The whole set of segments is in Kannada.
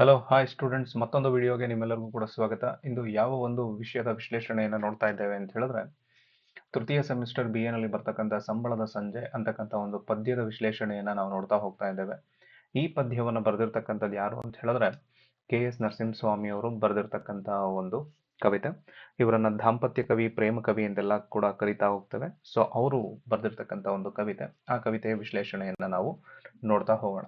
ಹಲೋ ಹಾಯ್ ಸ್ಟೂಡೆಂಟ್ಸ್ ಮತ್ತೊಂದು ವಿಡಿಯೋಗೆ ನಿಮ್ಮೆಲ್ಲರಿಗೂ ಕೂಡ ಸ್ವಾಗತ. ಇಂದು ಯಾವ ಒಂದು ವಿಷಯದ ವಿಶ್ಲೇಷಣೆಯನ್ನು ನೋಡ್ತಾ ಇದ್ದೇವೆ ಅಂತ ಹೇಳಿದ್ರೆ, ತೃತೀಯ ಸೆಮಿಸ್ಟರ್ ಬಿ ಎನಲ್ಲಿ ಬರ್ತಕ್ಕಂಥ ಸಂಬಳದ ಸಂಜೆ ಅಂತಕ್ಕಂಥ ಒಂದು ಪದ್ಯದ ವಿಶ್ಲೇಷಣೆಯನ್ನು ನಾವು ನೋಡ್ತಾ ಹೋಗ್ತಾ ಇದ್ದೇವೆ. ಈ ಪದ್ಯವನ್ನು ಬರೆದಿರ್ತಕ್ಕಂಥದ್ದು ಯಾರು ಅಂತ ಹೇಳಿದ್ರೆ, ಕೆ ಎಸ್ ನರಸಿಂಹಸ್ವಾಮಿ ಅವರು ಬರೆದಿರ್ತಕ್ಕಂಥ ಒಂದು ಕವಿತೆ. ಇವರನ್ನ ದಾಂಪತ್ಯ ಕವಿ, ಪ್ರೇಮ ಕವಿ ಎಂದೆಲ್ಲ ಕೂಡ ಕರಿತಾ ಹೋಗ್ತೇವೆ. ಸೊ ಅವರು ಬರೆದಿರ್ತಕ್ಕಂಥ ಒಂದು ಕವಿತೆ. ಆ ಕವಿತೆಯ ವಿಶ್ಲೇಷಣೆಯನ್ನ ನಾವು ನೋಡ್ತಾ ಹೋಗೋಣ.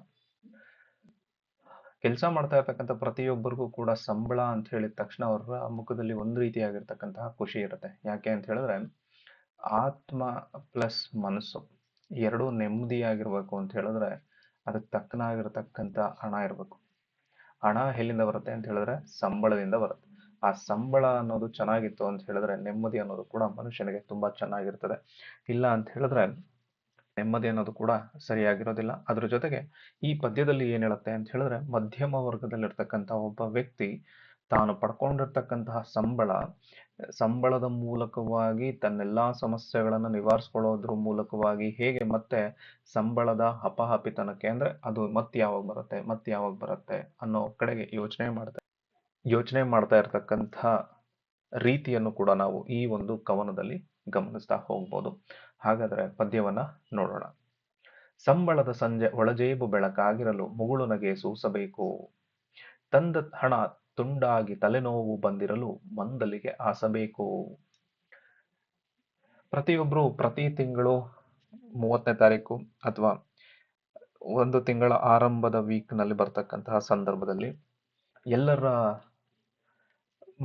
ಕೆಲಸ ಮಾಡ್ತಾ ಇರ್ತಕ್ಕಂಥ ಪ್ರತಿಯೊಬ್ಬರಿಗೂ ಕೂಡ ಸಂಬಳ ಅಂತ ಹೇಳಿದ ತಕ್ಷಣ ಅವರ ಮುಖದಲ್ಲಿ ಒಂದು ರೀತಿಯಾಗಿರ್ತಕ್ಕಂತಹ ಖುಷಿ ಇರುತ್ತೆ. ಯಾಕೆ ಅಂತ ಹೇಳಿದ್ರೆ, ಆತ್ಮ ಪ್ಲಸ್ ಮನಸ್ಸು ಎರಡೂ ನೆಮ್ಮದಿಯಾಗಿರ್ಬೇಕು ಅಂತ ಹೇಳಿದ್ರೆ ಅದಕ್ಕೆ ತಕ್ಕನಾಗಿರ್ತಕ್ಕಂಥ ಹಣ ಇರಬೇಕು. ಹಣ ಎಲ್ಲಿಂದ ಬರುತ್ತೆ ಅಂತ ಹೇಳಿದ್ರೆ ಸಂಬಳದಿಂದ ಬರುತ್ತೆ. ಆ ಸಂಬಳ ಅನ್ನೋದು ಚೆನ್ನಾಗಿತ್ತು ಅಂತ ಹೇಳಿದ್ರೆ ನೆಮ್ಮದಿ ಅನ್ನೋದು ಕೂಡ ಮನುಷ್ಯನಿಗೆ ತುಂಬಾ ಚೆನ್ನಾಗಿರ್ತದೆ. ಇಲ್ಲ ಅಂತ ಹೇಳಿದ್ರೆ ನೆಮ್ಮದಿ ಅನ್ನೋದು ಕೂಡ ಸರಿಯಾಗಿರೋದಿಲ್ಲ. ಅದ್ರ ಜೊತೆಗೆ ಈ ಪದ್ಯದಲ್ಲಿ ಏನ್ ಹೇಳುತ್ತೆ ಅಂತ ಹೇಳಿದ್ರೆ, ಮಧ್ಯಮ ವರ್ಗದಲ್ಲಿರ್ತಕ್ಕಂಥ ಒಬ್ಬ ವ್ಯಕ್ತಿ ತಾನು ಪಡ್ಕೊಂಡಿರ್ತಕ್ಕಂತಹ ಸಂಬಳ, ಸಂಬಳದ ಮೂಲಕವಾಗಿ ತನ್ನೆಲ್ಲಾ ಸಮಸ್ಯೆಗಳನ್ನು ನಿವಾರಿಸ್ಕೊಳ್ಳೋದ್ರ ಮೂಲಕವಾಗಿ ಹೇಗೆ ಮತ್ತೆ ಸಂಬಳದ ಹಪಹಪಿತನಕ್ಕೆ ಅಂದ್ರೆ ಅದು ಮತ್ತೆ ಯಾವಾಗ ಬರುತ್ತೆ, ಮತ್ತೆ ಯಾವಾಗ ಬರುತ್ತೆ ಅನ್ನೋ ಕಡೆಗೆ ಯೋಚನೆ ಮಾಡ್ತಾ ಯೋಚನೆ ಮಾಡ್ತಾ ಇರ್ತಕ್ಕಂಥ ರೀತಿಯನ್ನು ಕೂಡ ನಾವು ಈ ಒಂದು ಕವನದಲ್ಲಿ ಗಮನಿಸ್ತಾ ಹೋಗ್ಬೋದು. ಹಾಗಾದ್ರೆ ಪದ್ಯವನ್ನ ನೋಡೋಣ. ಸಂಬಳದ ಸಂಜೆ ಒಳಜೇಬು ಬೆಳಕಾಗಿರಲು ಮುಗುಳು ನಗೆ ಸೂಸಬೇಕು. ತಂದ ಹಣ ತುಂಡಾಗಿ ತಲೆನೋವು ಬಂದಿರಲು ಮಂದಲಿಗೆ ಆಸಬೇಕು. ಪ್ರತಿಯೊಬ್ಬರು ಪ್ರತಿ ತಿಂಗಳು ಮೂವತ್ತನೇ ತಾರೀಕು ಅಥವಾ ಒಂದು ತಿಂಗಳ ಆರಂಭದ ವೀಕ್ನಲ್ಲಿ ಬರ್ತಕ್ಕಂತಹ ಸಂದರ್ಭದಲ್ಲಿ ಎಲ್ಲರ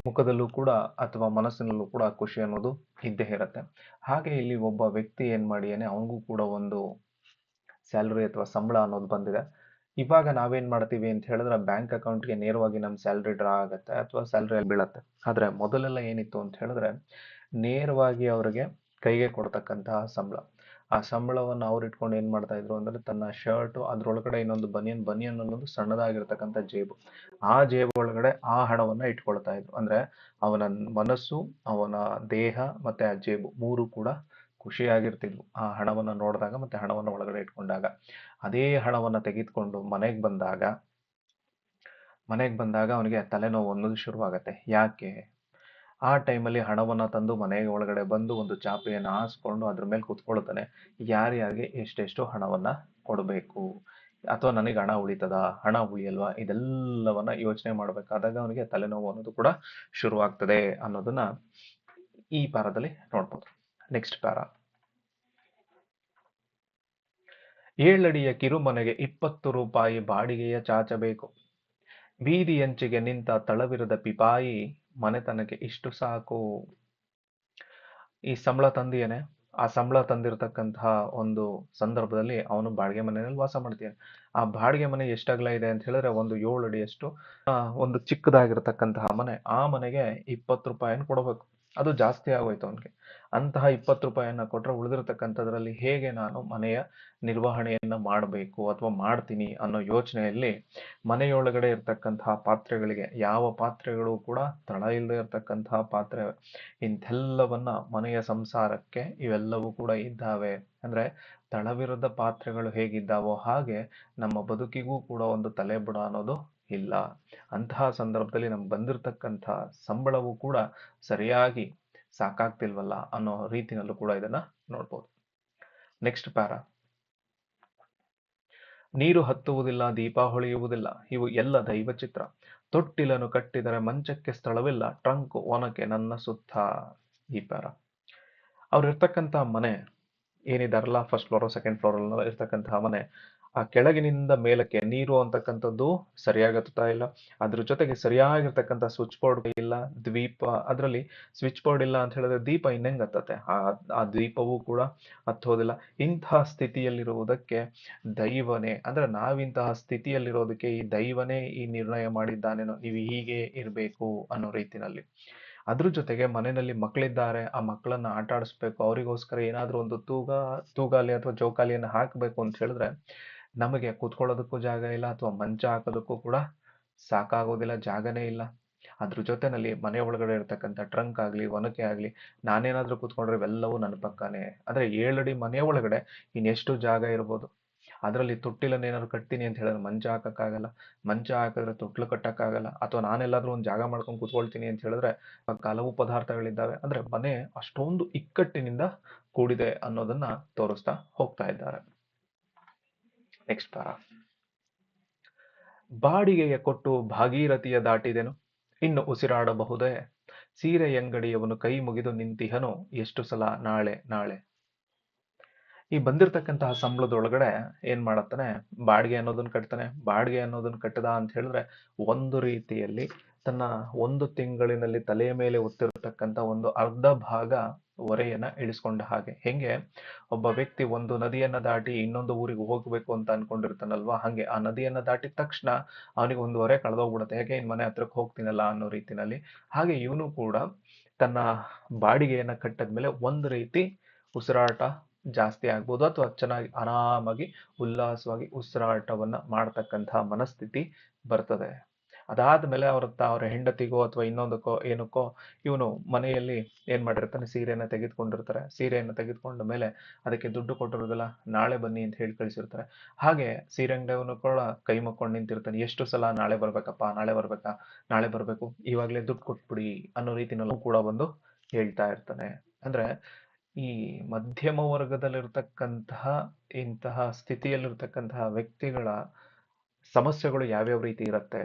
ಮುಖದಲ್ಲೂ ಕೂಡ ಅಥವಾ ಮನಸ್ಸಿನಲ್ಲೂ ಕೂಡ ಖುಷಿ ಅನ್ನೋದು ಇದ್ದೇ ಇರುತ್ತೆ. ಹಾಗೆ ಇಲ್ಲಿ ಒಬ್ಬ ವ್ಯಕ್ತಿ ಏನ್ ಮಾಡಿಯಾನೆ ಅವನಿಗೂ ಕೂಡ ಒಂದು ಸ್ಯಾಲ್ರಿ ಅಥವಾ ಸಂಬಳ ಅನ್ನೋದು ಬಂದಿದೆ. ಇವಾಗ ನಾವೇನ್ ಮಾಡ್ತೀವಿ ಅಂತ ಹೇಳಿದ್ರೆ ಬ್ಯಾಂಕ್ ಅಕೌಂಟ್ಗೆ ನೇರವಾಗಿ ನಮ್ಮ ಸ್ಯಾಲ್ರಿ ಡ್ರಾ ಆಗುತ್ತೆ ಅಥವಾ ಸ್ಯಾಲ್ರಿ ಅಲ್ಲಿ ಬೀಳತ್ತೆ. ಆದ್ರೆ ಮೊದಲೆಲ್ಲ ಏನಿತ್ತು ಅಂತ ಹೇಳಿದ್ರೆ ನೇರವಾಗಿ ಅವರಿಗೆ ಕೈಗೆ ಕೊಡ್ತಕ್ಕಂತಹ ಸಂಬಳ. ಆ ಸಂಬಳವನ್ನು ಅವ್ರು ಇಟ್ಕೊಂಡು ಏನು ಮಾಡ್ತಾ ಇದ್ರು ಅಂದರೆ ತನ್ನ ಶರ್ಟು ಅದರೊಳಗಡೆ ಇನ್ನೊಂದು ಬನಿಯನ್ ಬನಿಯನ್ ಅನ್ನೋದು ಸಣ್ಣದಾಗಿರ್ತಕ್ಕಂಥ ಜೇಬು. ಆ ಜೇಬು ಒಳಗಡೆ ಆ ಹಣವನ್ನು ಇಟ್ಕೊಳ್ತಾ ಇದ್ರು. ಅಂದರೆ ಅವನ ಮನಸ್ಸು, ಅವನ ದೇಹ ಮತ್ತೆ ಆ ಜೇಬು ಮೂರು ಕೂಡ ಖುಷಿಯಾಗಿರ್ತಿದ್ವು. ಆ ಹಣವನ್ನು ನೋಡಿದಾಗ ಮತ್ತೆ ಹಣವನ್ನು ಒಳಗಡೆ ಇಟ್ಕೊಂಡಾಗ. ಅದೇ ಹಣವನ್ನು ತೆಗೆದುಕೊಂಡು ಮನೆಗೆ ಬಂದಾಗ ಮನೆಗೆ ಬಂದಾಗ ಅವನಿಗೆ ತಲೆನೋವು ಅನ್ನೋದು ಶುರುವಾಗತ್ತೆ. ಯಾಕೆ? ಆ ಟೈಮಲ್ಲಿ ಹಣವನ್ನು ತಂದು ಮನೆಯ ಒಳಗಡೆ ಬಂದು ಒಂದು ಚಾಪೆಯನ್ನು ಹಾಸ್ಕೊಂಡು ಅದ್ರ ಮೇಲೆ ಕುತ್ಕೊಳ್ತಾನೆ. ಯಾರ್ಯಾರಿಗೆ ಎಷ್ಟೆಷ್ಟು ಹಣವನ್ನು ಕೊಡಬೇಕು. ಅಥವಾ ನನಗೆ ಹಣ ಉಳಿತದ? ಹಣ ಉಳಿಯಲ್ವಾ? ಇದೆಲ್ಲವನ್ನ ಯೋಚನೆ ಮಾಡಬೇಕಾದಾಗ ಅವನಿಗೆ ತಲೆನೋವು ಅನ್ನೋದು ಕೂಡ ಶುರುವಾಗ್ತದೆ ಅನ್ನೋದನ್ನ ಈ ಪ್ಯಾರದಲ್ಲಿ ನೋಡ್ಬೋದು. ನೆಕ್ಸ್ಟ್ ಪ್ಯಾರ ಏಳಡಿಯ ಕಿರುಮನೆಗೆ ಇಪ್ಪತ್ತು ರೂಪಾಯಿ ಬಾಡಿಗೆಯ ಚಾಚಬೇಕು. ಬೀದಿಯಂಚಿಗೆ ನಿಂತ ತಳವಿರದ ಪಿಪಾಯಿ ಮನೆತನಕ್ಕೆ ಇಷ್ಟು ಸಾಕು. ಈ ಸಂಬಳ ತಂದಿಯೇನೆ? ಆ ಸಂಬಳ ತಂದಿರತಕ್ಕಂತಹ ಒಂದು ಸಂದರ್ಭದಲ್ಲಿ ಅವನು ಬಾಡಿಗೆ ಮನೆಯಲ್ಲಿ ವಾಸ ಮಾಡ್ತಾನೆ ಆ ಬಾಡಿಗೆ ಮನೆ ಎಷ್ಟಾಗಲ ಇದೆ ಅಂತ ಹೇಳಿದ್ರೆ ಒಂದು ಏಳು ಅಡಿಯಷ್ಟು ಒಂದು ಚಿಕ್ಕದಾಗಿರ್ತಕ್ಕಂತಹ ಮನೆ. ಆ ಮನೆಗೆ ಇಪ್ಪತ್ತು ರೂಪಾಯಿನ ಕೊಡಬೇಕು. ಅದು ಜಾಸ್ತಿ ಆಗೋಯ್ತು ಅವನಿಗೆ. ಅಂತಹ ಇಪ್ಪತ್ತು ರೂಪಾಯಿಯನ್ನು ಕೊಟ್ರೆ ಉಳಿದಿರತಕ್ಕಂಥದ್ರಲ್ಲಿ ಹೇಗೆ ನಾನು ಮನೆಯ ನಿರ್ವಹಣೆಯನ್ನು ಮಾಡಬೇಕು ಅಥವಾ ಮಾಡ್ತೀನಿ ಅನ್ನೋ ಯೋಚನೆಯಲ್ಲಿ ಮನೆಯೊಳಗಡೆ ಇರ್ತಕ್ಕಂತಹ ಪಾತ್ರೆಗಳಿಗೆ ಯಾವ ಪಾತ್ರೆಗಳು ಕೂಡ ತಳ ಇಲ್ಲದೆ ಇರ್ತಕ್ಕಂತಹ ಪಾತ್ರೆ ಇಂಥೆಲ್ಲವನ್ನ ಮನೆಯ ಸಂಸಾರಕ್ಕೆ ಇವೆಲ್ಲವೂ ಕೂಡ ಇದ್ದಾವೆ. ಅಂದ್ರೆ ತಳವಿರದ ಪಾತ್ರೆಗಳು ಹೇಗಿದ್ದಾವೋ ಹಾಗೆ ನಮ್ಮ ಬದುಕಿಗೂ ಕೂಡ ಒಂದು ತಲೆಬುಡ ಅನ್ನೋದು ಇಲ್ಲ. ಅಂತಹ ಸಂದರ್ಭದಲ್ಲಿ ನಮ್ಗೆ ಬಂದಿರತಕ್ಕಂಥ ಸಂಬಳವೂ ಕೂಡ ಸರಿಯಾಗಿ ಸಾಕಾಗ್ತಿಲ್ವಲ್ಲ ಅನ್ನೋ ರೀತಿನಲ್ಲೂ ಕೂಡ ಇದನ್ನ ನೋಡ್ಬೋದು. Next para. ನೀರು ಹತ್ತುವುದಿಲ್ಲ, ದೀಪ ಹೊಳೆಯುವುದಿಲ್ಲ, ಇವು ಎಲ್ಲ ದೈವ ಚಿತ್ರ ತೊಟ್ಟಿಲನ್ನು ಕಟ್ಟಿದರೆ ಮಂಚಕ್ಕೆ ಸ್ಥಳವಿಲ್ಲ, ಟ್ರಂಕ್ ಒನಕೆ ನನ್ನ ಸುತ್ತ. ಈ ಪ್ಯಾರ. ಅವ್ರು ಇರ್ತಕ್ಕಂಥ ಮನೆ ಏನಿದಾರಲ್ಲ ಫಸ್ಟ್ ಫ್ಲೋರ್ ಸೆಕೆಂಡ್ ಫ್ಲೋರ್ ಇರ್ತಕ್ಕಂತಹ ಮನೆ. ಆ ಕೆಳಗಿನಿಂದ ಮೇಲಕ್ಕೆ ನೀರು ಅಂತಕ್ಕಂಥದ್ದು ಸರಿಯಾಗಿ ಹತ್ತುತ್ತಾ ಇಲ್ಲ. ಅದ್ರ ಜೊತೆಗೆ ಸರಿಯಾಗಿರ್ತಕ್ಕಂಥ ಸ್ವಿಚ್ ಬೋರ್ಡ್ ಇಲ್ಲ, ದ್ವೀಪ, ಅದರಲ್ಲಿ ಸ್ವಿಚ್ ಬೋರ್ಡ್ ಇಲ್ಲ ಅಂತ ಹೇಳಿದ್ರೆ ದೀಪ ಇನ್ನೆಂಗ್ ಹತ್ತತ್ತೆ ಆ ದ್ವೀಪವೂ ಕೂಡ ಹತ್ತೋದಿಲ್ಲ. ಇಂತಹ ಸ್ಥಿತಿಯಲ್ಲಿರುವುದಕ್ಕೆ ದೈವನೇ, ಅಂದ್ರೆ ನಾವಿಂತಹ ಸ್ಥಿತಿಯಲ್ಲಿರೋದಕ್ಕೆ ಈ ದೈವನೇ ಈ ನಿರ್ಣಯ ಮಾಡಿದ್ದಾನೇನೋ ನೀವು ಹೀಗೆ ಇರಬೇಕು ಅನ್ನೋ ರೀತಿನಲ್ಲಿ. ಅದ್ರ ಜೊತೆಗೆ ಮನೆಯಲ್ಲಿ ಮಕ್ಕಳಿದ್ದಾರೆ ಆ ಮಕ್ಕಳನ್ನ ಆಟ ಆಡಿಸ್ಬೇಕು ಅವರಿಗೋಸ್ಕರ ಏನಾದರೂ ಒಂದು ತೂಗ, ತೂಗಾಲಿ ಅಥವಾ ಜೋಕಾಲಿಯನ್ನು ಹಾಕಬೇಕು ಅಂತ ಹೇಳಿದ್ರೆ ನಮಗೆ ಕೂತ್ಕೊಳ್ಳೋದಕ್ಕೂ ಜಾಗ ಇಲ್ಲ ಅಥವಾ ಮಂಚ ಹಾಕೋದಕ್ಕೂ ಕೂಡ ಸಾಕಾಗೋದಿಲ್ಲ, ಜಾಗನೇ ಇಲ್ಲ. ಅದ್ರ ಜೊತೆನಲ್ಲಿ ಮನೆ ಒಳಗಡೆ ಇರ್ತಕ್ಕಂಥ ಟ್ರಂಕ್ ಆಗಲಿ, ಒನಕೆ ಆಗಲಿ, ನಾನೇನಾದರೂ ಕೂತ್ಕೊಂಡ್ರೆ ಇವೆಲ್ಲವೂ ನನ್ನ ಪಕ್ಕನೇ. ಅಂದರೆ ಏಳಡಿ ಮನೆ ಒಳಗಡೆ ಇನ್ನೆಷ್ಟು ಜಾಗ ಇರ್ಬೋದು? ಅದರಲ್ಲಿ ತೊಟ್ಟಿಲನ್ನು ಏನಾದ್ರು ಕಟ್ತೀನಿ ಅಂತ ಹೇಳಿದ್ರೆ ಮಂಚ ಹಾಕೋಕ್ಕಾಗಲ್ಲ. ಮಂಚ ಹಾಕಿದ್ರೆ ತೊಟ್ಲು ಕಟ್ಟೋಕ್ಕಾಗಲ್ಲ. ಅಥವಾ ನಾನೆಲ್ಲಾದರೂ ಒಂದು ಜಾಗ ಮಾಡ್ಕೊಂಡು ಕೂತ್ಕೊಳ್ತೀನಿ ಅಂತ ಹೇಳಿದ್ರೆ ಹಲವು ಪದಾರ್ಥಗಳಿದ್ದಾವೆ. ಅಂದರೆ ಮನೆ ಅಷ್ಟೊಂದು ಇಕ್ಕಟ್ಟಿನಿಂದ ಕೂಡಿದೆ ಅನ್ನೋದನ್ನ ತೋರಿಸ್ತಾ ಹೋಗ್ತಾ ಇದ್ದಾರೆ. ನೆಕ್ಸ್ಟ್ ಪಾರ ಬಾಡಿಗೆಯ ಕೊಟ್ಟು ಭಾಗೀರಥಿಯ ದಾಟಿದೆನು. ಇನ್ನು ಉಸಿರಾಡಬಹುದೇ? ಸೀರೆಯಂಗಡಿಯವನು ಕೈ ಮುಗಿದು ನಿಂತಿಹನು. ಎಷ್ಟು ಸಲ? ನಾಳೆ ನಾಳೆ. ಈ ಬಂದಿರತಕ್ಕಂತಹ ಸಂಬಳದೊಳಗಡೆ ಏನ್ ಮಾಡತ್ತಾನೆ? ಬಾಡಿಗೆ ಅನ್ನೋದನ್ನ ಕಟ್ತಾನೆ. ಬಾಡಿಗೆ ಅನ್ನೋದನ್ನ ಕಟ್ಟದ ಅಂತ ಹೇಳಿದ್ರೆ ಒಂದು ರೀತಿಯಲ್ಲಿ ತನ್ನ ಒಂದು ತಿಂಗಳಿನಲ್ಲಿ ತಲೆಯ ಮೇಲೆ ಒತ್ತಿರತಕ್ಕಂತ ಒಂದು ಅರ್ಧ ಭಾಗ ಹೊರೆಯನ್ನ ಇಳಿಸ್ಕೊಂಡ ಹಾಗೆ. ಹೆಂಗೆ? ಒಬ್ಬ ವ್ಯಕ್ತಿ ಒಂದು ನದಿಯನ್ನ ದಾಟಿ ಇನ್ನೊಂದು ಊರಿಗೆ ಹೋಗ್ಬೇಕು ಅಂತ ಅನ್ಕೊಂಡಿರ್ತಾನಲ್ವಾ? ಹಂಗೆ ಆ ನದಿಯನ್ನ ದಾಟಿದ ತಕ್ಷಣ ಅವನಿಗೆ ಒಂದು ಹೊರೆ ಕಳೆದೋಗ್ಬಿಡುತ್ತೆ. ಯಾಕೆ ಇನ್ ಮನೆ ಹತ್ರಕ್ಕೆ ಹೋಗ್ತೀನಲ್ಲ ಅನ್ನೋ ರೀತಿನಲ್ಲಿ. ಹಾಗೆ ಇವನು ಕೂಡ ತನ್ನ ಬಾಡಿಗೆಯನ್ನ ಕಟ್ಟದ್ಮೇಲೆ ಒಂದು ರೀತಿ ಉಸಿರಾಟ ಜಾಸ್ತಿ ಆಗ್ಬೋದು ಅಥವಾ ಚೆನ್ನಾಗಿ ಆರಾಮಾಗಿ, ಉಲ್ಲಾಸವಾಗಿ ಉಸಿರಾಟವನ್ನ ಮಾಡ್ತಕ್ಕಂತಹ ಮನಸ್ಥಿತಿ ಬರ್ತದೆ. ಅದಾದ್ಮೇಲೆ ಅವ್ರ ಅವ್ರ ಹೆಂಡತಿಗೋ ಅಥವಾ ಇನ್ನೊಂದಕ್ಕೋ ಏನಕ್ಕೋ ಇವನು ಮನೆಯಲ್ಲಿ ಏನ್ ಮಾಡಿರ್ತಾನೆ ಸೀರೆಯನ್ನ ತೆಗೆದುಕೊಂಡಿರ್ತಾರೆ. ಸೀರೆಯನ್ನ ತೆಗೆದುಕೊಂಡ ಮೇಲೆ ಅದಕ್ಕೆ ದುಡ್ಡು ಕೊಟ್ಟಿರೋದಿಲ್ಲ ನಾಳೆ ಬನ್ನಿ ಅಂತ ಹೇಳಿ ಕಳಿಸಿರ್ತಾರೆ. ಹಾಗೆ ಸೀರೆ ಅಂಗಡಿಯವನು ಕೂಡ ಕೈ ಮುಕ್ಕೊಂಡು ನಿಂತಿರ್ತಾನೆ. ಎಷ್ಟು ಸಲ ನಾಳೆ ಬರ್ಬೇಕಪ್ಪ, ನಾಳೆ ಬರ್ಬೇಕಾ, ನಾಳೆ ಬರ್ಬೇಕು, ಇವಾಗ್ಲೇ ದುಡ್ಡು ಕೊಟ್ಬಿಡಿ ಅನ್ನೋ ರೀತಿನಲ್ಲೂ ಕೂಡ ಬಂದು ಹೇಳ್ತಾ ಇರ್ತಾನೆ. ಅಂದ್ರೆ ಈ ಮಧ್ಯಮ ವರ್ಗದಲ್ಲಿರ್ತಕ್ಕಂತಹ, ಇಂತಹ ಸ್ಥಿತಿಯಲ್ಲಿರ್ತಕ್ಕಂತಹ ವ್ಯಕ್ತಿಗಳ ಸಮಸ್ಯೆಗಳು ಯಾವ್ಯಾವ ರೀತಿ ಇರುತ್ತೆ?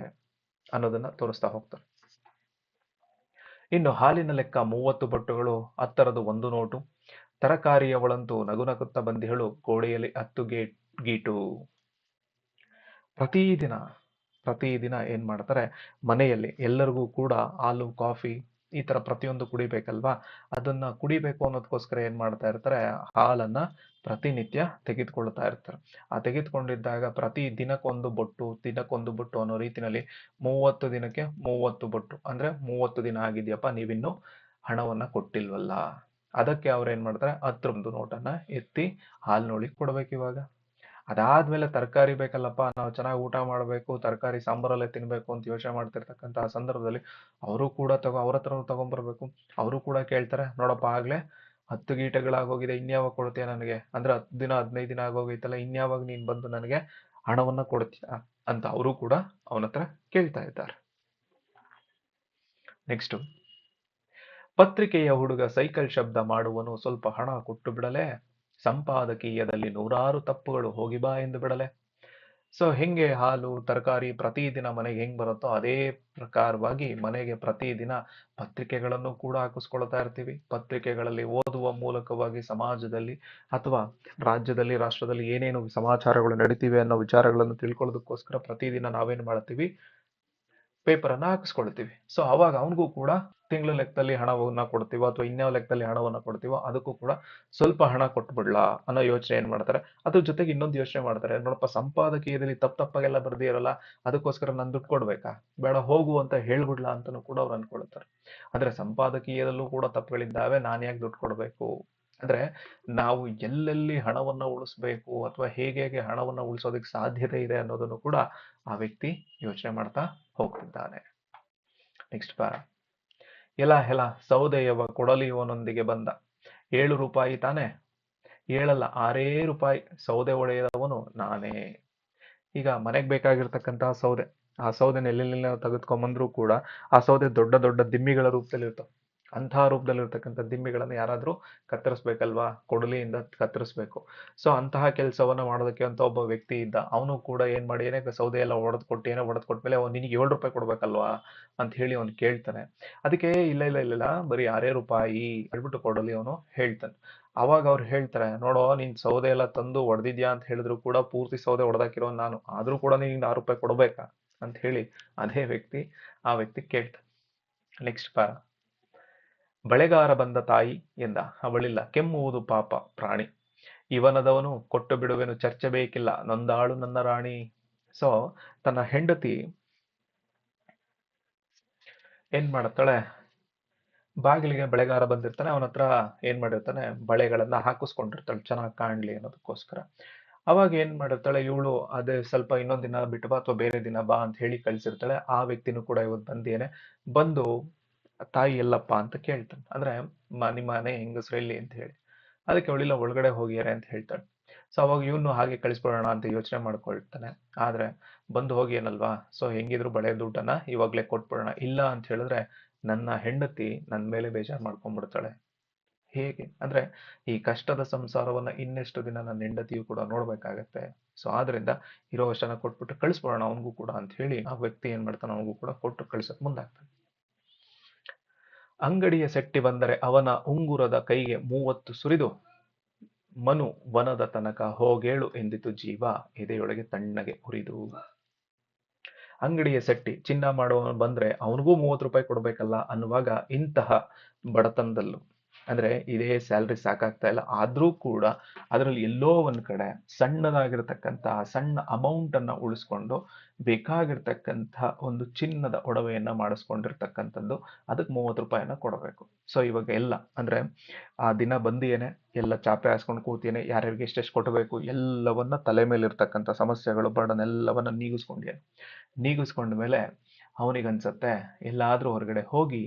ಅನ್ನೋದನ್ನ ತೋರಿಸ್ತಾ ಹೋಗ್ತಾರೆ. ಇನ್ನು ಹಾಲಿನ ಲೆಕ್ಕ ಮೂವತ್ತು ಬಟ್ಟುಗಳು ಹತ್ತರದು ಒಂದು ನೋಟು, ತರಕಾರಿಯವಳಂತೂ ನಗು ನಗುತ್ತಾ ಬಂದಿಹಳು, ಗೋಡೆಯಲ್ಲಿ ಹತ್ತು ಗೇಟ್ ಗೀಟು. ಪ್ರತಿದಿನ ಪ್ರತಿದಿನ ಏನ್ ಮಾಡ್ತಾರೆ, ಮನೆಯಲ್ಲಿ ಎಲ್ಲರಿಗೂ ಕೂಡ ಹಾಲು, ಕಾಫಿ ಈ ತರ ಪ್ರತಿಯೊಂದು ಕುಡಿಬೇಕಲ್ವಾ? ಅದನ್ನ ಕುಡಿಬೇಕು ಅನ್ನೋದಕ್ಕೋಸ್ಕರ ಏನ್ ಮಾಡ್ತಾ ಇರ್ತಾರೆ? ಹಾಲನ್ನ ಪ್ರತಿನಿತ್ಯ ತೆಗೆದುಕೊಳ್ತಾ ಇರ್ತಾರೆ. ಆ ತೆಗೆದುಕೊಂಡಿದ್ದಾಗ ಪ್ರತಿ ದಿನಕ್ಕೊಂದು ಬೊಟ್ಟು ದಿನಕ್ಕೊಂದು ಬೊಟ್ಟು ಅನ್ನೋ ರೀತಿನಲ್ಲಿ ಮೂವತ್ತು ದಿನಕ್ಕೆ ಮೂವತ್ತು ಬೊಟ್ಟು. ಅಂದ್ರೆ ಮೂವತ್ತು ದಿನ ಆಗಿದೆಯಪ್ಪ, ನೀವಿನ್ನು ಹಣವನ್ನ ಕೊಟ್ಟಿಲ್ವಲ್ಲ? ಅದಕ್ಕೆ ಅವ್ರು ಏನ್ ಮಾಡ್ತಾರೆ? ಹತ್ರ ನೋಟನ್ನ ಎತ್ತಿ ಹಾಲ್ನೋಳಿ ಕೊಡ್ಬೇಕು ಇವಾಗ. ಅದಾದ್ಮೇಲೆ ತರಕಾರಿ ಬೇಕಲ್ಲಪ್ಪ, ನಾವು ಚೆನ್ನಾಗಿ ಊಟ ಮಾಡಬೇಕು, ತರಕಾರಿ ಸಾಂಬಾರಲ್ಲೇ ತಿನ್ಬೇಕು ಅಂತ ಯೋಚನೆ ಮಾಡ್ತಿರ್ತಕ್ಕಂತಹ ಸಂದರ್ಭದಲ್ಲಿ ಅವರು ಕೂಡ ತಗೋ, ಅವ್ರ ಹತ್ರ ತಗೊಂಡ್ಬರ್ಬೇಕು ಅವರು ಕೂಡ ಕೇಳ್ತಾರೆ, ನೋಡಪ್ಪ ಆಗ್ಲೇ ಹತ್ತು ಗೀಟಗಳಾಗೋಗಿದೆ ಇನ್ಯಾವಾಗ ಕೊಡ್ತೀಯ ನನಗೆ? ಅಂದ್ರೆ ಹತ್ತು ದಿನ, ಹದಿನೈದು ದಿನ ಆಗೋಗೈತಲ್ಲ ಇನ್ಯಾವಾಗ ನೀನ್ ಬಂದು ನನಗೆ ಹಣವನ್ನ ಕೊಡ್ತೀಯ ಅಂತ ಅವರು ಕೂಡ ಅವನ ಹತ್ರ ಕೇಳ್ತಾ ಇದ್ದಾರೆ. ನೆಕ್ಸ್ಟ್ ಪತ್ರಿಕೆಯ ಹುಡುಗ ಸೈಕಲ್ ಶಬ್ದ ಮಾಡುವನು ಸ್ವಲ್ಪ ಹಣ ಕೊಟ್ಟು ಬಿಡಲೇ? ಸಂಪಾದಕೀಯದಲ್ಲಿ ನೂರಾರು ತಪ್ಪುಗಳು ಹೋಗಿ ಬಾ ಎಂದು ಬಿಡಲೆ. ಸೊ ಹೆಂಗೆ ಹಾಲು, ತರಕಾರಿ ಪ್ರತಿದಿನ ಮನೆಗೆ ಹೆಂಗ್ ಬರುತ್ತೋ ಅದೇ ಪ್ರಕಾರವಾಗಿ ಮನೆಗೆ ಪ್ರತಿದಿನ ಪತ್ರಿಕೆಗಳನ್ನು ಕೂಡ ಹಾಕಿಸ್ಕೊಳ್ತಾ ಇರ್ತೀವಿ. ಪತ್ರಿಕೆಗಳಲ್ಲಿ ಓದುವ ಮೂಲಕವಾಗಿ ಸಮಾಜದಲ್ಲಿ ಅಥವಾ ರಾಜ್ಯದಲ್ಲಿ, ರಾಷ್ಟ್ರದಲ್ಲಿ ಏನೇನು ಸಮಾಚಾರಗಳು ನಡೀತಿವೆ ಅನ್ನೋ ವಿಚಾರಗಳನ್ನು ತಿಳ್ಕೊಳ್ಳೋದಕ್ಕೋಸ್ಕರ ಪ್ರತಿದಿನ ನಾವೇನು ಮಾಡ್ತೀವಿ? ಪೇಪರ್ ಅನ್ನ ಹಾಕಿಸ್ಕೊಳ್ತೀವಿ. ಸೊ ಅವಾಗ ಅವನಿಗೂ ಕೂಡ ತಿಂಗಳ ಲೆಕ್ಕದಲ್ಲಿ ಹಣವನ್ನ ಕೊಡ್ತೀವೋ ಅಥವಾ ಇನ್ಯಾವ ಲೆಕ್ಕದಲ್ಲಿ ಹಣವನ್ನ ಕೊಡ್ತೀವೋ ಅದಕ್ಕೂ ಕೂಡ ಸ್ವಲ್ಪ ಹಣ ಕೊಟ್ಬಿಡ್ಲಾ ಅನ್ನೋ ಯೋಚನೆ ಏನ್ ಮಾಡ್ತಾರೆ? ಅದ್ರ ಜೊತೆಗೆ ಇನ್ನೊಂದು ಯೋಚನೆ ಮಾಡ್ತಾರೆ. ನೋಡಪ್ಪ, ಸಂಪಾದಕೀಯದಲ್ಲಿ ತಪ್ಪ ತಪ್ಪಾಗೆಲ್ಲ ಬರ್ದಿರಲ್ಲ ಅದಕ್ಕೋಸ್ಕರ ನಾನು ದುಡ್ಡು ಕೊಡ್ಬೇಕಾ? ಬೇಡ, ಹೋಗು ಅಂತ ಹೇಳ್ಬಿಡ್ಲಾ ಅಂತಾನು ಕೂಡ ಅವ್ರು ಅನ್ಕೊಳ್ತಾರೆ. ಅಂದ್ರೆ ಸಂಪಾದಕೀಯದಲ್ಲೂ ಕೂಡ ತಪ್ಪುಗಳಿದ್ದಾವೆ, ನಾನು ಯಾಕೆ ದುಡ್ಡು ಕೊಡ್ಬೇಕು? ಅಂದ್ರೆ ನಾವು ಎಲ್ಲೆಲ್ಲಿ ಹಣವನ್ನ ಉಳಿಸ್ಬೇಕು ಅಥವಾ ಹೇಗೆ ಹೇಗೆ ಹಣವನ್ನ ಉಳಿಸೋದಕ್ಕೆ ಸಾಧ್ಯತೆ ಇದೆ ಅನ್ನೋದನ್ನು ಕೂಡ ಆ ವ್ಯಕ್ತಿ ಯೋಚನೆ ಮಾಡ್ತಾ ಹೋಗ್ತಿದ್ದಾನೆ. ನೆಕ್ಸ್ಟ್ ಪ್ಯಾರ ಎಲ ಹೆಲ ಸೌದೆಯವ ಕೊಡಲಿಯವನೊಂದಿಗೆ ಬಂದ. ಏಳು ರೂಪಾಯಿ ತಾನೆ? ಏಳಲ್ಲ, ಆರೇ ರೂಪಾಯಿ. ಸೌದೆ ಒಡೆಯದವನು ನಾನೇ. ಈಗ ಮನೆಗೆ ಬೇಕಾಗಿರ್ತಕ್ಕಂತಹ ಸೌದೆ. ಆ ಸೌದೆನ ಎಲ್ಲೆಲ್ಲ ತೆಗೆದುಕೊಂಬಂದ್ರೂ ಕೂಡ ಆ ಸೌದೆ ದೊಡ್ಡ ದೊಡ್ಡ ದಿಮ್ಮಿಗಳ ರೂಪದಲ್ಲಿ ಇರ್ತಾವ. ಅಂತಹ ರೂಪದಲ್ಲಿರ್ತಕ್ಕಂಥ ದಿಂಬಿಗಳನ್ನು ಯಾರಾದರೂ ಕತ್ತರಿಸ್ಬೇಕಲ್ವಾ? ಕೊಡಲಿಯಿಂದ ಕತ್ತರಿಸ್ಬೇಕು. ಸೊ ಅಂತಹ ಕೆಲಸವನ್ನು ಮಾಡೋದಕ್ಕೆ ಅಂತ ಒಬ್ಬ ವ್ಯಕ್ತಿ ಇದ್ದ. ಅವನು ಕೂಡ ಏನು ಮಾಡಿ, ಏನೇ ಸೌದೆ ಎಲ್ಲ ಒಡೆದು ಕೊಟ್ಟು, ಏನೋ ಒಡೆದು ಕೊಟ್ಮೇಲೆ ಅವ್ನು ನಿನಗೆ ಏಳು ರೂಪಾಯಿ ಕೊಡಬೇಕಲ್ವಾ? ಅಂತ ಹೇಳಿ ಅವ್ನು ಕೇಳ್ತಾನೆ. ಅದಕ್ಕೆ ಇಲ್ಲ ಇಲ್ಲ ಇಲ್ಲ ಬರೀ ಆರೇ ರೂಪಾಯಿ ಹೇಳ್ಬಿಟ್ಟು ಕೊಡಲಿ ಅವನು ಹೇಳ್ತಾನೆ. ಅವಾಗ ಅವ್ರು ಹೇಳ್ತಾರೆ, ನೋಡೋ, ನೀನು ಸೌದೆ ಎಲ್ಲ ತಂದು ಹೊಡೆದಿದ್ಯಾ ಅಂತ ಹೇಳಿದ್ರು ಕೂಡ ಪೂರ್ತಿ ಸೌದೆ ಹೊಡೆದಾಕಿರೋ ನಾನು. ಆದರೂ ಕೂಡ ನೀನು ಆರು ರೂಪಾಯಿ ಕೊಡಬೇಕಾ? ಅಂತ ಹೇಳಿ ಅದೇ ವ್ಯಕ್ತಿ ಆ ವ್ಯಕ್ತಿ ಕೇಳ್ತಾನೆ. ನೆಕ್ಸ್ಟ್ ಪಾರ ಬಳೆಗಾರ ಬಂದ ತಾಯಿ ಎಂದ. ಅವಳಿಲ್ಲ. ಕೆಮ್ಮುವುದು ಪಾಪ ಪ್ರಾಣಿ. ಇವನದವನು ಕೊಟ್ಟು ಬಿಡುವೆನು ಚರ್ಚೆ ಬೇಕಿಲ್ಲ. ನೊಂದಾಳು ನನ್ನ ರಾಣಿ. ಸೊ ತನ್ನ ಹೆಂಡತಿ ಏನ್ ಮಾಡುತ್ತಾಳೆ ಬಾಗಿಲಿಗೆ ಬಳೆಗಾರ ಬಂದಿರ್ತಾನೆ. ಅವನ ಹತ್ರ ಏನ್ ಮಾಡಿರ್ತಾನೆ? ಬಳೆಗಳನ್ನ ಹಾಕಿಸ್ಕೊಂಡಿರ್ತಾಳೆ. ಚೆನ್ನಾಗಿ ಕಾಣ್ಲಿ ಅನ್ನೋದಕ್ಕೋಸ್ಕರ. ಅವಾಗ ಏನ್ ಮಾಡಿರ್ತಾಳೆ? ಇವಳು ಅದೇ ಸ್ವಲ್ಪ ಇನ್ನೊಂದ್ ದಿನ ಬಿಟ್ಟು ಬಾ ಅಥವಾ ಬೇರೆ ದಿನ ಬಾ ಅಂತ ಹೇಳಿ ಕಳ್ಸಿರ್ತಾಳೆ. ಆ ವ್ಯಕ್ತಿನೂ ಕೂಡ ಇವತ್ತು ಬಂದೇನೆ. ಬಂದು ತಾಯಿ ಎಲ್ಲಪ್ಪ ಅಂತ ಕೇಳ್ತಾನೆ. ಅಂದ್ರೆ ನಿಮ್ಮ ಮನೆ ಹೆಂಗಸ್ರು ಎಲ್ಲಿ ಅಂತ ಹೇಳಿ. ಅದಕ್ಕೆ ಅವಳಿಲ್ಲ ಒಳಗಡೆ ಹೋಗ್ಯಾರೆ ಅಂತ ಹೇಳ್ತಾಳೆ. ಸೊ ಅವಾಗ ಇವನು ಹಾಗೆ ಕಳಿಸ್ಬಿಡೋಣ ಅಂತ ಯೋಚನೆ ಮಾಡ್ಕೊಳ್ತಾನೆ. ಆದ್ರೆ ಬಂದು ಹೋಗಿ ಏನಲ್ವಾ? ಸೊ ಹೆಂಗಿದ್ರು ಬಳೆ ದುಡ್ಡನ್ನ ಇವಾಗ್ಲೇ ಕೊಟ್ಬಿಡೋಣ. ಇಲ್ಲ ಅಂತ ಹೇಳಿದ್ರೆ ನನ್ನ ಹೆಂಡತಿ ನನ್ನ ಮೇಲೆ ಬೇಜಾರು ಮಾಡ್ಕೊಂಡ್ಬಿಡ್ತಾಳೆ ಹೇಗೆ? ಅಂದ್ರೆ ಈ ಕಷ್ಟದ ಸಂಸಾರವನ್ನ ಇನ್ನೆಷ್ಟು ದಿನ ನನ್ನ ಹೆಂಡತಿಯು ಕೂಡ ನೋಡ್ಬೇಕಾಗತ್ತೆ. ಸೊ ಆದ್ರಿಂದ ಇರೋ ವರ್ಷನ ಕೊಟ್ಬಿಟ್ಟು ಕಳಿಸ್ಬಿಡೋಣ ಅವನಿಗೂ ಕೂಡ ಅಂತ ಹೇಳಿ ಆ ವ್ಯಕ್ತಿ ಏನ್ ಮಾಡ್ತಾನೆ, ಅವನಿಗೂ ಕೂಡ ಕೊಟ್ಟು ಕಳ್ಸಕ್ ಮುಂದಾಗ್ತಾನೆ. ಅಂಗಡಿಯ ಸೆಟ್ಟಿ ಬಂದರೆ ಅವನ ಉಂಗುರದ ಕೈಗೆ ಮೂವತ್ತು ಸುರಿದು, ಮನು, ವನದ ತನಕ ಹೋಗೇಳು ಎಂದಿತು ಜೀವ. ಎದೆಯೊಳಗೆ ತಣ್ಣಗೆ ಉರಿದು. ಅಂಗಡಿಯ ಸೆಟ್ಟಿ ಚಿನ್ನ ಮಾಡುವವನು ಬಂದ್ರೆ ಅವನಿಗೂ ಮೂವತ್ತು ರೂಪಾಯಿ ಕೊಡ್ಬೇಕಲ್ಲ ಅನ್ನುವಾಗ ಇಂತಹ ಬಡತನದಲ್ಲೂ ಅಂದ್ರೆ ಇದೇ ಸ್ಯಾಲ್ರಿ ಸಾಕಾಗ್ತಾ ಇಲ್ಲ. ಆದರೂ ಕೂಡ ಅದರಲ್ಲಿ ಎಲ್ಲೋ ಒಂದು ಕಡೆ ಸಣ್ಣದಾಗಿರ್ತಕ್ಕಂತಹ ಸಣ್ಣ ಅಮೌಂಟ್ ಅನ್ನ ಉಳಿಸ್ಕೊಂಡು ಬೇಕಾಗಿರ್ತಕ್ಕಂತಹ ಒಂದು ಚಿನ್ನದ ಒಡವೆಯನ್ನು ಮಾಡಿಸ್ಕೊಂಡಿರ್ತಕ್ಕಂಥದ್ದು ಅದಕ್ಕೆ ಮೂವತ್ತು ರೂಪಾಯಿನ ಕೊಡಬೇಕು. ಸೊ ಇವಾಗ ಎಲ್ಲ ಅಂದ್ರೆ ಆ ದಿನ ಬಂದಿಯೇನೆ, ಎಲ್ಲ ಚಾಪೆ ಹಾಸ್ಕೊಂಡು ಕೂತಿಯೇನೆ, ಯಾರ್ಯಾರಿಗೆ ಎಷ್ಟೆಷ್ಟು ಕೊಡಬೇಕು ಎಲ್ಲವನ್ನ ತಲೆ ಮೇಲೆ ಇರ್ತಕ್ಕಂಥ ಸಮಸ್ಯೆಗಳು ಬರ್ಡನ್ ಎಲ್ಲವನ್ನ ನೀಗಿಸ್ಕೊಂಡ್ಯಾನೆ. ನೀಗಿಸ್ಕೊಂಡ ಮೇಲೆ ಅವನಿಗನ್ಸತ್ತೆ, ಎಲ್ಲಾದರೂ ಹೊರಗಡೆ ಹೋಗಿ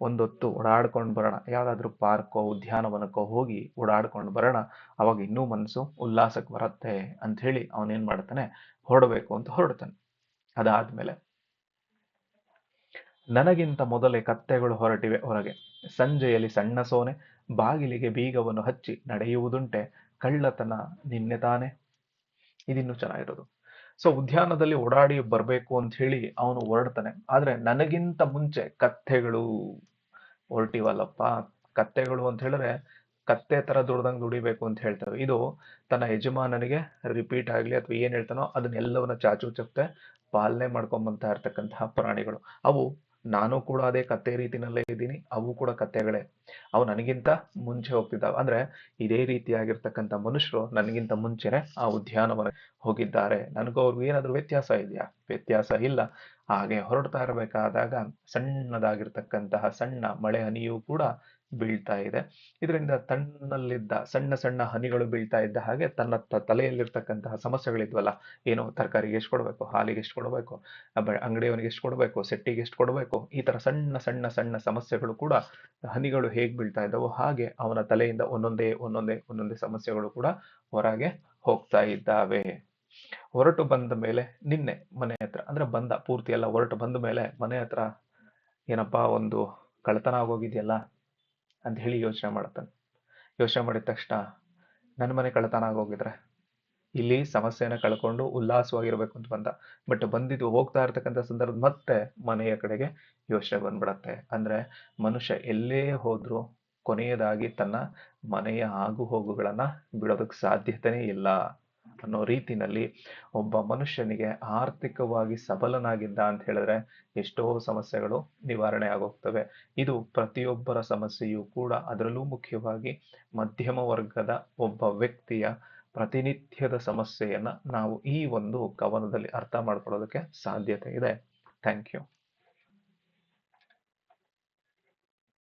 ಒಂದೊತ್ತು ಓಡಾಡ್ಕೊಂಡು ಬರೋಣ. ಯಾವುದಾದ್ರೂ ಪಾರ್ಕೋ, ಉದ್ಯಾನವನಕ್ಕೋ ಹೋಗಿ ಓಡಾಡ್ಕೊಂಡು ಬರೋಣ. ಅವಾಗ ಇನ್ನೂ ಮನಸ್ಸು ಉಲ್ಲಾಸಕ್ಕೆ ಬರುತ್ತೆ ಅಂತ ಹೇಳಿ ಅವನೇನ್ ಮಾಡ್ತಾನೆ? ಹೊರಡಬೇಕು ಅಂತ ಹೊರಡ್ತಾನೆ. ಅದಾದ್ಮೇಲೆ ನನಗಿಂತ ಮೊದಲೇ ಕತ್ತೆಗಳು ಹೊರಟಿವೆ ಹೊರಗೆ. ಸಂಜೆಯಲ್ಲಿ ಸಣ್ಣ ಸೋನೆ, ಬಾಗಿಲಿಗೆ ಬೀಗವನ್ನು ಹಚ್ಚಿ ನಡೆಯುವುದುಂಟೆ. ಕಳ್ಳತನ ನಿನ್ನೆ ತಾನೆ. ಇದಿನ್ನೂ ಚೆನ್ನಾಗಿರೋದು. ಸೊ ಉದ್ಯಾನದಲ್ಲಿ ಓಡಾಡಿ ಬರಬೇಕು ಅಂತ ಹೇಳಿ ಅವನು ಹೊರಡ್ತಾನೆ. ಆದ್ರೆ ನನಗಿಂತ ಮುಂಚೆ ಕತ್ತೆಗಳು ಹೊರಟಿವಲ್ಲಪ್ಪ. ಕತ್ತೆಗಳು ಅಂತ ಹೇಳಿದ್ರೆ ಕತ್ತೆ ತರ ದುಡ್ದಂಗೆ ದುಡಿಬೇಕು ಅಂತ ಹೇಳ್ತಾರೆ. ಇದು ತನ್ನ ಯಜಮಾನನಿಗೆ ರಿಪೀಟ್ ಆಗಲಿ ಅಥವಾ ಏನ್ ಹೇಳ್ತಾನೋ ಅದನ್ನೆಲ್ಲವನ್ನ ಚಾಚು ಚಪ್ತೆ ಪಾಲನೆ ಮಾಡ್ಕೊಂಬಂತ ಇರ್ತಕ್ಕಂತಹ ಪ್ರಾಣಿಗಳು. ಅವು ನಾನು ಕೂಡ ಅದೇ ಕತ್ತೆ ರೀತಿನಲ್ಲೇ ಇದ್ದೀನಿ, ಅವು ಕೂಡ ಕತ್ತೆಗಳೇ ಅವು ನನಗಿಂತ ಮುಂಚೆ ಹೋಗ್ತಿದ್ದಾವೆ ಅಂದ್ರೆ ಇದೇ ರೀತಿಯಾಗಿರ್ತಕ್ಕಂಥ ಮನುಷ್ಯರು ನನಗಿಂತ ಮುಂಚೆನೆ ಆ ಉದ್ಯಾನವನ ಹೋಗಿದ್ದಾರೆ. ನನಗೂ ಅವ್ರಿಗೂ ಏನಾದರೂ ವ್ಯತ್ಯಾಸ ಇದೆಯಾ? ವ್ಯತ್ಯಾಸ ಇಲ್ಲ. ಹಾಗೆ ಹೊರಡ್ತಾ ಇರಬೇಕಾದಾಗ ಸಣ್ಣದಾಗಿರ್ತಕ್ಕಂತಹ ಸಣ್ಣ ಮಳೆ ಹನಿಯೂ ಕೂಡ ಬೀಳ್ತಾ ಇದೆ. ಇದರಿಂದ ತನ್ನಲ್ಲಿದ್ದ ಸಣ್ಣ ಸಣ್ಣ ಹನಿಗಳು ಬೀಳ್ತಾ ಇದ್ದ ಹಾಗೆ ತನ್ನ ತಲೆಯಲ್ಲಿರ್ತಕ್ಕಂತಹ ಸಮಸ್ಯೆಗಳಿದ್ವಲ್ಲ. ಏನು ತರಕಾರಿಗೆ ಎಷ್ಟು ಕೊಡಬೇಕು, ಹಾಲಿಗೆ ಎಷ್ಟು ಕೊಡಬೇಕು ಅಂಗಡಿಯವನಿಗೆ ಎಷ್ಟು ಕೊಡಬೇಕು, ಸೆಟ್ಟಿಗೆ ಎಷ್ಟು ಕೊಡಬೇಕು, ಈ ತರ ಸಣ್ಣ ಸಣ್ಣ ಸಣ್ಣ ಸಮಸ್ಯೆಗಳು ಕೂಡ ಹನಿಗಳು ಹೇಗೆ ಬೀಳ್ತಾ ಇದ್ದಾವೋ ಹಾಗೆ ಅವನ ತಲೆಯಿಂದ ಒಂದೊಂದೇ ಒಂದೊಂದೇ ಒಂದೊಂದೇ ಸಮಸ್ಯೆಗಳು ಕೂಡ ಹೊರಗೆ ಹೋಗ್ತಾ ಇದ್ದಾವೆ. ಹೊರಟು ಬಂದ ಮೇಲೆ ನಿನ್ನೆ ಮನೆ ಹತ್ರ, ಅಂದ್ರೆ ಬಂದ ಪೂರ್ತಿ ಎಲ್ಲ ಹೊರಟು ಬಂದ ಮೇಲೆ ಮನೆ ಹತ್ರ ಏನಪ್ಪಾ ಒಂದು ಕಳತನ ಆಗೋಗಿದೆಯಲ್ಲ ಅಂತ ಹೇಳಿ ಯೋಚನೆ ಮಾಡ್ತಾನೆ ಯೋಚನೆ ಮಾಡಿದ ತಕ್ಷಣ ನನ್ನ ಮನೆ ಕಳ್ತನ ಆಗೋಗಿದ್ರೆ ಇಲ್ಲಿ ಸಮಸ್ಯೆನ ಕಳ್ಕೊಂಡು ಉಲ್ಲಾಸವಾಗಿರ್ಬೇಕು ಅಂತ ಬಂದ. ಬಟ್ ಬಂದಿದ್ದು ಹೋಗ್ತಾ ಇರ್ತಕ್ಕಂಥ ಸಂದರ್ಭ ಮತ್ತೆ ಮನೆಯ ಕಡೆಗೆ ಯೋಚನೆ ಬಂದ್ಬಿಡತ್ತೆ. ಅಂದ್ರೆ ಮನುಷ್ಯ ಎಲ್ಲೇ ಹೋದ್ರೂ ಕೊನೆಯದಾಗಿ ತನ್ನ ಮನೆಯ ಆಗು ಹೋಗುಗಳನ್ನ ಬಿಡೋದಕ್ಕೆ ಸಾಧ್ಯತೆನೇ ಇಲ್ಲ. ಅನ್ನೋ ರೀತಿನಲ್ಲಿ ಒಬ್ಬ ಮನುಷ್ಯನಿಗೆ ಆರ್ಥಿಕವಾಗಿ ಸಬಲನಾಗಿದ್ದ ಅಂತ ಹೇಳಿದ್ರೆ ಎಷ್ಟೋ ಸಮಸ್ಯೆಗಳು ನಿವಾರಣೆ ಆಗೋಗ್ತವೆ. ಇದು ಪ್ರತಿಯೊಬ್ಬರ ಸಮಸ್ಯೆಯೂ ಕೂಡ ಅದರಲ್ಲೂ ಮುಖ್ಯವಾಗಿ ಮಧ್ಯಮ ವರ್ಗದ ಒಬ್ಬ ವ್ಯಕ್ತಿಯ ಪ್ರತಿನಿತ್ಯದ ಸಮಸ್ಯೆಯನ್ನ ನಾವು ಈ ಒಂದು ಕವನದಲ್ಲಿ ಅರ್ಥ ಮಾಡ್ಕೊಳ್ಳೋದಕ್ಕೆ ಸಾಧ್ಯತೆ ಇದೆ. Thank you.